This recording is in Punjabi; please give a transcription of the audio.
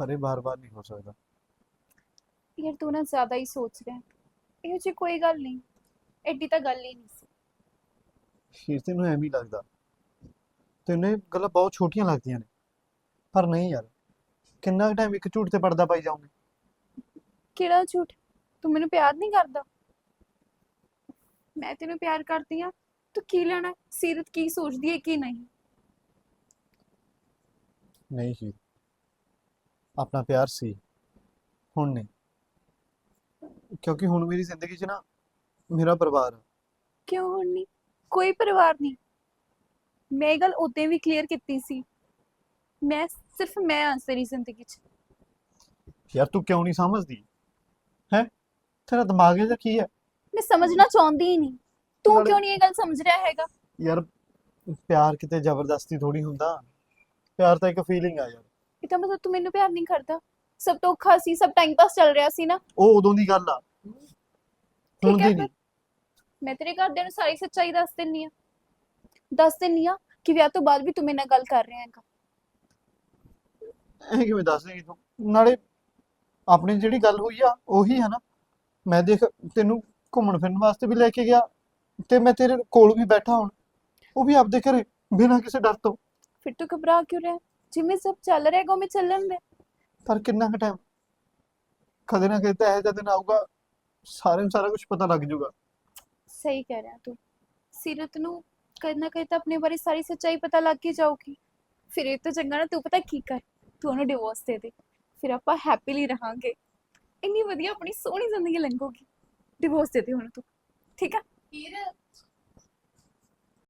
ਪਰ ਇਹ ਬਾਰ-ਬਾਰ ਨਹੀਂ ਹੋ ਸਕਦਾ। ਯਾਰ ਤੂੰ ਨਾ ਜ਼ਿਆਦਾ ਹੀ ਸੋਚ ਰਿਹਾ। ਹੈ। ਇਹੋ ਜਿਹੀ ਕੋਈ ਗੱਲ ਨਹੀਂ। ਐਡੀ ਤਾਂ ਗੱਲ ਹੀ ਨਹੀਂ ਸੀ। ਹੀਰ ਤੈਨੂੰ ਐਵੇਂ ਹੀ ਲੱਗਦਾ। ਤੈਨੂੰ ਇਹ ਗੱਲਾਂ ਬਹੁਤ ਛੋਟੀਆਂ ਲੱਗਦੀਆਂ ਨੇ। ਪਰ ਨਹੀਂ ਯਾਰ ਕਿੰਨਾ ਟਾਈਮ ਇੱਕ ਝੂਠ ਤੇ ਪਰਦਾ ਪਾਈ ਜਾਉਂਗੇ ਕਿਹੜਾ ਝੂਠ? ਤੂੰ ਮੈਨੂੰ ਪਿਆਰ ਨਹੀਂ ਕਰਦਾ। ਮੈਂ ਤੈਨੂੰ ਪਿਆਰ ਕਰਦੀ ਆ ਤੂੰ ਕੀ ਲੈਣਾ? ਸੀਰਤ ਕੀ ਸੋਚਦੀ ਹੈ ਕੀ ਨਹੀਂ? ਨਹੀਂ ਹੀਰ ਆਪਣਾ ਪਿਆਰ ਸੀ। ਹੁਣ ਨਹੀਂ। ਕਿਉਂਕਿ ਹੁਣ ਮੇਰੀ ਜ਼ਿੰਦਗੀ 'ਚ ਨਾ ਮੇਰਾ ਪਰਿਵਾਰ ਆ। ਕਿਉਂ ਹੁਣ ਨਹੀਂ? ਕੋਈ ਪਰਿਵਾਰ ਨਹੀਂ। ਮੈਂ ਇਹ ਗੱਲ ਉਦੋਂ ਵੀ ਕਲੀਅਰ ਕੀਤੀ ਸੀ। ਮੈਂ ਸਿਰਫ ਮੈਂ ਹਾਂ ਤੇਰੀ ਜ਼ਿੰਦਗੀ 'ਚ। ਯਾਰ ਤੂੰ ਕਿਉਂ ਨਹੀਂ ਸਮਝਦੀ? ਹੈ? ਤੇਰਾ ਦਿਮਾਗ ਇਹਦਾ ਕੀ ਹੈ? ਮੈਂ ਸਮਝਣਾ ਚਾਹੁੰਦੀ ਹੀ ਨਹੀਂ। ਤੂੰ ਨਾਲੇ- ਕਿਉਂ ਨਹੀਂ ਇਹ ਗੱਲ ਸਮਝ ਰਿਹਾ ਹੈਗਾ? ਯਾਰ ਪਿਆਰ ਕਿਤੇ ਜ਼ਬਰਦਸਤੀ ਥੋੜੀ ਹੁੰਦਾ। ਪਿਆਰ ਤਾਂ ਇੱਕ ਫੀਲਿੰਗ ਆ ਯਾਰ। ਇਹ ਤਾਂ ਮਤਲਬ ਤੂੰ ਮੈਨੂੰ ਪਿਆਰ ਨਹੀਂ ਕਰਦਾ। ਸਭ ਤੋਂ ਔਖਾ ਸੀ ਸਭ ਟਾਈਮ ਪਾਸ ਚੱਲ ਰਿਹਾ ਸੀ ਨਾ। ਉਹ ਉਦੋਂ ਦੀ ਗੱਲ ਆ। ਹੁਣ ਠੀਕ ਹੈ ਦੀ ਫਿਰ ਨਹੀਂ। ਮੈਂ ਤੇਰੇ ਘਰਦਿਆਂ ਨੂੰ ਸਾਰੀ ਸੱਚਾਈ ਦੱਸ ਦਿੰਨੀ ਆ। ਦੱਸ ਦਿੰਨੀ ਆ ਕਿ ਵਿਆਹ ਤੋਂ ਬਾਅਦ ਵੀ ਤੂੰ ਮੇਰੇ ਨਾਲ ਗੱਲ ਕਰ ਰਿਹਾ ਹੈਗਾ। ਇਹ ਕਿਵੇਂ ਦੱਸ ਦੇਗੀ ਤੂੰ? ਨਾਲੇ ਆਪਣੀ ਜਿਹੜੀ ਗੱਲ ਹੋਈ ਆ ਉਹੀ ਹੈ ਨਾ। ਮੈਂ ਦੇਖ ਤੈਨੂੰ ਘੁੰਮਣ ਫਿਰਨ ਵਾਸਤੇ ਵੀ ਲੈ ਕੇ ਗਿਆ ਤੇ ਮੈਂ ਤੇਰੇ ਕੋਲ ਵੀ ਬੈਠਾ ਹੁਣ। ਉਹ ਵੀ ਆਪਦੇ ਘਰੇ ਬਿਨਾਂ ਕਿਸੇ ਡਰ ਤੋਂ। ਫਿਰ ਤੂੰ ਘਬਰਾ ਕਿਉਂ ਰਿਹਾ? ਜਿਵੇਂ ਸਭ ਚੱਲ ਰਿਹਾ ਹੈਗਾ ਉਵੇਂ ਚੱਲਣ ਦੇ। ਪਰ ਕਿੰਨਾ ਕੁ ਟਾਈਮ ਕਦੇ ਨਾ ਕਦੇ ਤਾਂ ਇਹੋ ਜਿਹਾ ਦਿਨ ਆਊਗਾ ਸਾਰਿਆਂ ਨੂੰ ਸਾਰਾ ਕੁਝ ਪਤਾ ਲੱਗ ਜਾਊਗਾ। ਸਹੀ ਕਹਿ ਰਿਹਾ ਤੂੰ। ਸੀਰਤ ਨੂੰ ਕਦੇ ਨਾ ਕਦੇ ਤਾਂ ਆਪਣੇ ਬਾਰੇ ਸਾਰੀ ਸੱਚਾਈ ਪਤਾ ਲੱਗ ਹੀ ਜਾਊਗੀ। ਫਿਰ ਇਹ ਤਾਂ ਚੰਗਾ ਨਾ ਤੂੰ ਪਤਾ ਕੀ ਕਰ? ਤੂੰ ਉਹਨੂੰ ਡਿਵੋਰਸ ਦੇ ਦੇ। ਫਿਰ ਆਪਾਂ ਹੈਪੀਲੀ ਰਹਾਂਗੇ। ਇੰਨੀ ਵਧੀਆ ਆਪਣੀ ਸੋਹਣੀ ਜ਼ਿੰਦਗੀ ਲੰਘੂਗੀ। ਡਿਵੋਰਸ ਦੇ ਦੇ ਹੁਣ ਤੂੰ। ਠੀਕ ਆ? ਹੀਰ